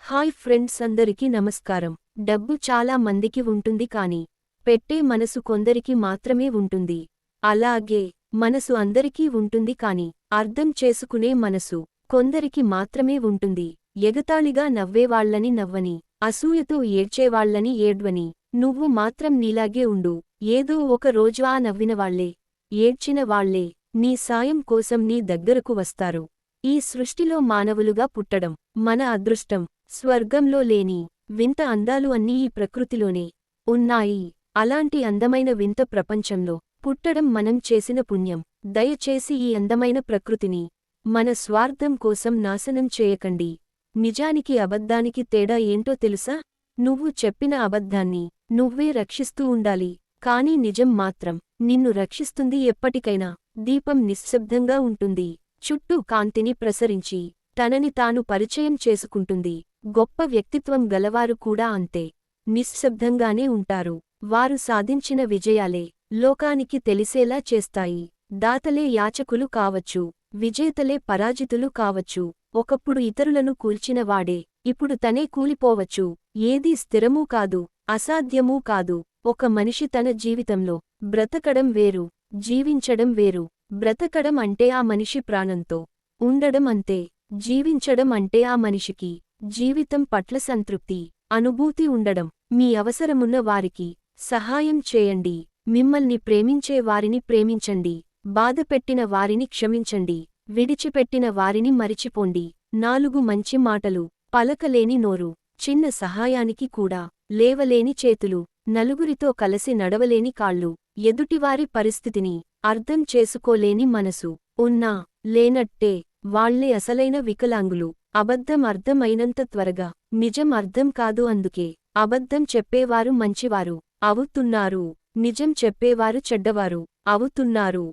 Hi friends అందరికీ నమస్కారం. డబ్బు చాలా మందికి ఉంటుంది కాని పెట్టే మనసు కొందరికి మాత్రమే ఉంటుంది. అలాగే మనసు అందరికీ ఉంటుంది కాని అర్థం చేసుకునే మనసు కొందరికి మాత్రమే ఉంటుంది. ఎగతాళిగా నవ్వేవాళ్ళని నవ్వని అసూయతో ఏడ్చేవాళ్ళని ఏడ్వని నువ్వు మాత్రం నీలాగే ఉండు. ఏదో ఒక రోజు ఆ నవ్విన ఏడ్చినవాళ్ళే ఏడ్చిన నీ సాయం కోసం నీ దగ్గరకు వస్తారు. ఈ సృష్టిలో మానవులుగా పుట్టడం మన అదృష్టం స్వర్గంలో లేని వింత అందాలు అన్నీ ఈ ప్రకృతిలోనే ఉన్నాయి. అలాంటి అందమైన వింత ప్రపంచంలో పుట్టడం మనం చేసిన పుణ్యం. దయచేసి ఈ అందమైన ప్రకృతిని మన స్వార్థం కోసం నాశనం చేయకండి. నిజానికి అబద్ధానికి తేడా ఏంటో తెలుసా? నువ్వు చెప్పిన అబద్ధాన్ని నువ్వే రక్షిస్తూ ఉండాలి. కాని నిజం మాత్రం నిన్ను రక్షిస్తుంది ఎప్పటికైనా. దీపం నిశ్శబ్దంగా ఉంటుంది. చుట్టూ కాంతిని ప్రసరించి తనని తాను పరిచయం చేసుకుంటుంది. గొప్ప వ్యక్తిత్వం గలవారు కూడా అంతే. నిశ్శబ్దంగానే ఉంటారు. వారు సాధించిన విజయాలే లోకానికి తెలిసేలా చేస్తాయి. దాతలే యాచకులు కావచ్చు విజేతలే పరాజితులు కావచ్చు. ఒకప్పుడు ఇతరులను కూల్చినవాడే ఇప్పుడు తనే కూలిపోవచ్చు. ఏదీ స్థిరమూ కాదు అసాధ్యమూ కాదు. ఒక మనిషి తన జీవితంలో బ్రతకడం వేరు జీవించడం వేరు. బ్రతకడం అంటే ఆ మనిషి ప్రాణంతో ఉండడం అంతే. జీవించడం అంటే ఆ మనిషికి జీవితం పట్ల సంతృప్తి అనుభూతి ఉండడం. మీ అవసరమున్న వారికి సహాయం చేయండి. మిమ్మల్ని ప్రేమించే వారిని ప్రేమించండి. బాధపెట్టిన వారిని క్షమించండి. విడిచిపెట్టిన వారిని మరిచిపోండి. నాలుగు మంచి మాటలు పలకలేని నోరు చిన్న సహాయానికి కూడా లేవలేని చేతులు నలుగురితో కలసి నడవలేని కాళ్ళు ఎదుటివారి పరిస్థితిని అర్థం చేసుకోలేని మనసు. ఉన్నా లేనట్టే వాళ్ళే అసలైన వికలాంగులు. అబద్ధం అర్థమైనంత త్వరగా. నిజం అర్థం కాదు అందుకే. అబద్ధం చెప్పేవారు మంచివారు. అవుతున్నారు. నిజం చెప్పేవారు చెడ్డవారు. అవుతున్నారు.